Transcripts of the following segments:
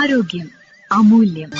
ആരോഗ്യം അമൂല്യം.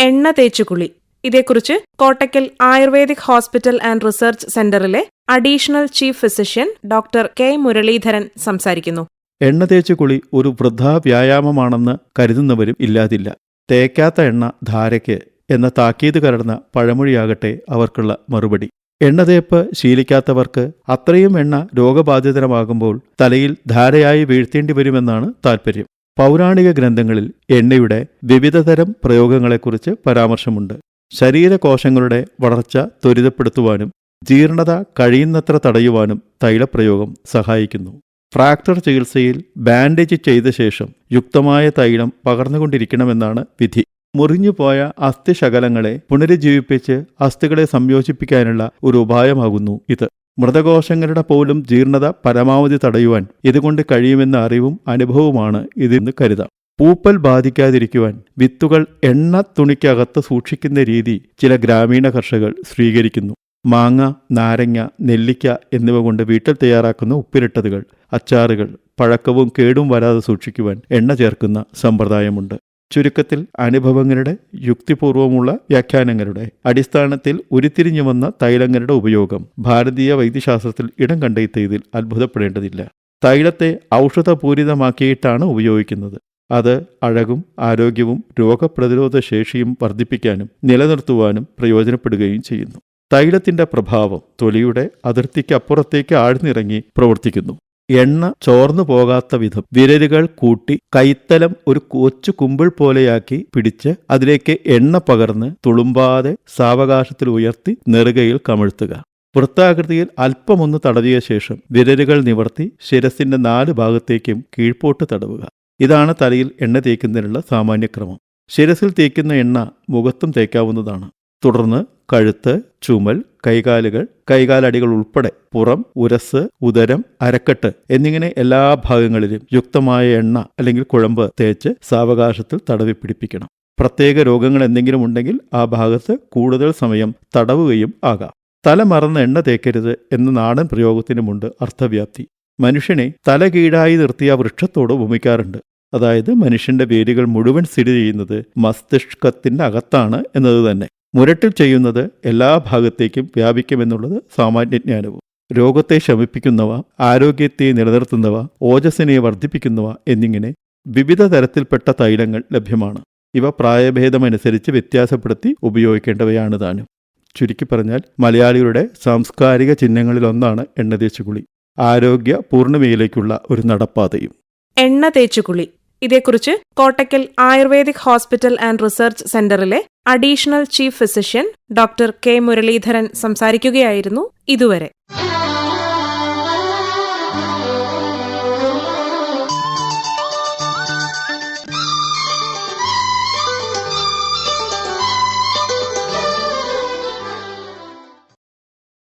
എണ്ണ തേച്ചുകുളി ഇതേക്കുറിച്ച് Kottakkal ayurvedic hospital and research സെന്ററിലെ additional chief physician doctor K Muraleedharan സംസാരിക്കുന്നു. എണ്ണ തേച്ച് കുളി ഒരു വൃദ്ധാ വ്യായാമമാണെന്ന് കരുതുന്നവരും ഇല്ലാതില്ല. തേക്കാത്ത എണ്ണ ധാരയ്ക്ക് എന്ന താക്കീത് കലർന്ന പഴമൊഴിയാകട്ടെ അവർക്കുള്ള മറുപടി. എണ്ണതേപ്പ് ശീലിക്കാത്തവർക്ക് അത്രയും എണ്ണ രോഗബാധിതരമാകുമ്പോൾ തലയിൽ ധാരയായി വീഴ്ത്തേണ്ടി വരുമെന്നാണ് താൽപ്പര്യം പൗരാണിക ഗ്രന്ഥങ്ങളിൽ എണ്ണയുടെ വിവിധതരം പ്രയോഗങ്ങളെക്കുറിച്ച് പരാമർശമുണ്ട്. ശരീരകോശങ്ങളുടെ വളർച്ച ത്വരിതപ്പെടുത്തുവാനും ജീർണത കഴിയുന്നത്ര തടയുവാനും തൈലപ്രയോഗം സഹായിക്കുന്നു. ഫ്രാക്ചർ ചികിത്സയിൽ ബാൻഡേജ് ചെയ്ത ശേഷം യുക്തമായ തൈലം പകർന്നുകൊണ്ടിരിക്കണമെന്നാണ് വിധി. മുറിഞ്ഞുപോയ അസ്ഥിശകലങ്ങളെ പുനരുജ്ജീവിപ്പിച്ച് അസ്ഥികളെ സംയോജിപ്പിക്കാനുള്ള ഒരു ഉപായമാകുന്നു ഇത്. മൃതകോശങ്ങളുടെ പോലും ജീർണത പരമാവധി തടയുവാൻ ഇതുകൊണ്ട് കഴിയുമെന്ന അറിവും അനുഭവവുമാണ് ഇതെന്ന് കരുതാം. പൂപ്പൽ ബാധിക്കാതിരിക്കുവാൻ വിത്തുകൾ എണ്ണ തുണിക്കകത്ത് സൂക്ഷിക്കുന്ന രീതി ചില ഗ്രാമീണ കർഷകർ സ്വീകരിക്കുന്നു. മാങ്ങ നാരങ്ങ നെല്ലിക്ക എന്നിവ കൊണ്ട് വീട്ടിൽ തയ്യാറാക്കുന്ന ഉപ്പിലിട്ടതുകൾ അച്ചാറുകൾ പഴക്കവും കേടും വരാതെ സൂക്ഷിക്കുവാൻ എണ്ണ ചേർക്കുന്ന സമ്പ്രദായമുണ്ട്. ചുരുക്കത്തിൽ അനുഭവങ്ങളുടെ യുക്തിപൂർവമുള്ള വ്യാഖ്യാനങ്ങളുടെ അടിസ്ഥാനത്തിൽ ഉരുത്തിരിഞ്ഞു വന്ന തൈലങ്ങളുടെ ഉപയോഗം ഭാരതീയ വൈദ്യശാസ്ത്രത്തിൽ ഇടം കണ്ടെത്തിയതിൽ അത്ഭുതപ്പെടേണ്ടതില്ല. തൈലത്തെ ഔഷധപൂരിതമാക്കിയിട്ടാണ് ഉപയോഗിക്കുന്നത്. അത് അഴകും ആരോഗ്യവും രോഗപ്രതിരോധ ശേഷിയും വർദ്ധിപ്പിക്കാനും നിലനിർത്തുവാനും പ്രയോജനപ്പെടുകയും ചെയ്യുന്നു. തൈലത്തിന്റെ പ്രഭാവം തൊലിയുടെ അതിർത്തിക്കപ്പുറത്തേക്ക് ആഴ്ന്നിറങ്ങി പ്രവർത്തിക്കുന്നു. എണ്ണ ചോർന്നു പോകാത്ത വിധം വിരലുകൾ കൂട്ടി കൈത്തലം ഒരു കൊച്ചു കുമ്പിൾ പോലെയാക്കി പിടിച്ച് അതിലേക്ക് എണ്ണ പകർന്ന് തുളുമ്പാതെ സാവകാശത്തിൽ ഉയർത്തി നെറുകയിൽ കമഴ്ത്തുക. വൃത്താകൃതിയിൽ അല്പമൊന്ന് തടവിയ ശേഷം വിരലുകൾ നിവർത്തി ശിരസിന്റെ നാല് ഭാഗത്തേക്കും കീഴ്പോട്ട് തടവുക. ഇതാണ് തലയിൽ എണ്ണ തേക്കുന്നതിനുള്ള സാമാന്യക്രമം. ശിരസിൽ തേക്കുന്ന എണ്ണ മുഖത്തും തേക്കാവുന്നതാണ്. തുടർന്ന് കഴുത്ത് ചുമൽ കൈകാലുകൾ കൈകാലടികൾ ഉൾപ്പെടെ പുറം ഉരസ് ഉദരം അരക്കെട്ട് എന്നിങ്ങനെ എല്ലാ ഭാഗങ്ങളിലും യുക്തമായ എണ്ണ അല്ലെങ്കിൽ കുഴമ്പ് തേച്ച് സാവകാശത്തിൽ തടവി പിടിപ്പിക്കണം. പ്രത്യേക രോഗങ്ങൾ എന്തെങ്കിലും ഉണ്ടെങ്കിൽ ആ ഭാഗത്ത് കൂടുതൽ സമയം തടവുകയും ആകാം. തല മറന്ന് എണ്ണ തേക്കരുത് എന്ന നാടൻ പ്രയോഗത്തിനുമുണ്ട് അർത്ഥവ്യാപ്തി. മനുഷ്യനെ തല കീഴായി നിർത്തിയ വൃക്ഷത്തോട് ഉപമിക്കാറുണ്ട്. അതായത് മനുഷ്യന്റെ വേരുകൾ മുഴുവൻ സ്ഥിതി ചെയ്യുന്നത് മസ്തിഷ്കത്തിന്റെ അകത്താണ് എന്നത് തന്നെ. മുരട്ടിൽ ചെയ്യുന്നത് എല്ലാ ഭാഗത്തേക്കും വ്യാപിക്കുമെന്നുള്ളത് സാമാന്യജ്ഞാനവും. രോഗത്തെ ശമിപ്പിക്കുന്നവ ആരോഗ്യത്തെ നിലനിർത്തുന്നവ ഓജസ്സിനെ വർദ്ധിപ്പിക്കുന്നവ എന്നിങ്ങനെ വിവിധ തരത്തിൽപ്പെട്ട തൈലങ്ങൾ ലഭ്യമാണ്. ഇവ പ്രായഭേദമനുസരിച്ച് വ്യത്യാസപ്പെടുത്തി ഉപയോഗിക്കേണ്ടവയാണ് താനും ചുരുക്കി പറഞ്ഞാൽ മലയാളികളുടെ സാംസ്കാരിക ചിഹ്നങ്ങളിലൊന്നാണ് എണ്ണ തേച്ചുകുളി. ആരോഗ്യ പൂർണിമയിലേക്കുള്ള ഒരു നടപ്പാതയും. എണ്ണ തേച്ചുകുളി. ഇതേക്കുറിച്ച് Kottakkal ayurvedic hospital and research സെന്ററിലെ additional chief physician doctor K Muraleedharan സംസാരിക്കുകയായിരുന്നു ഇതുവരെ.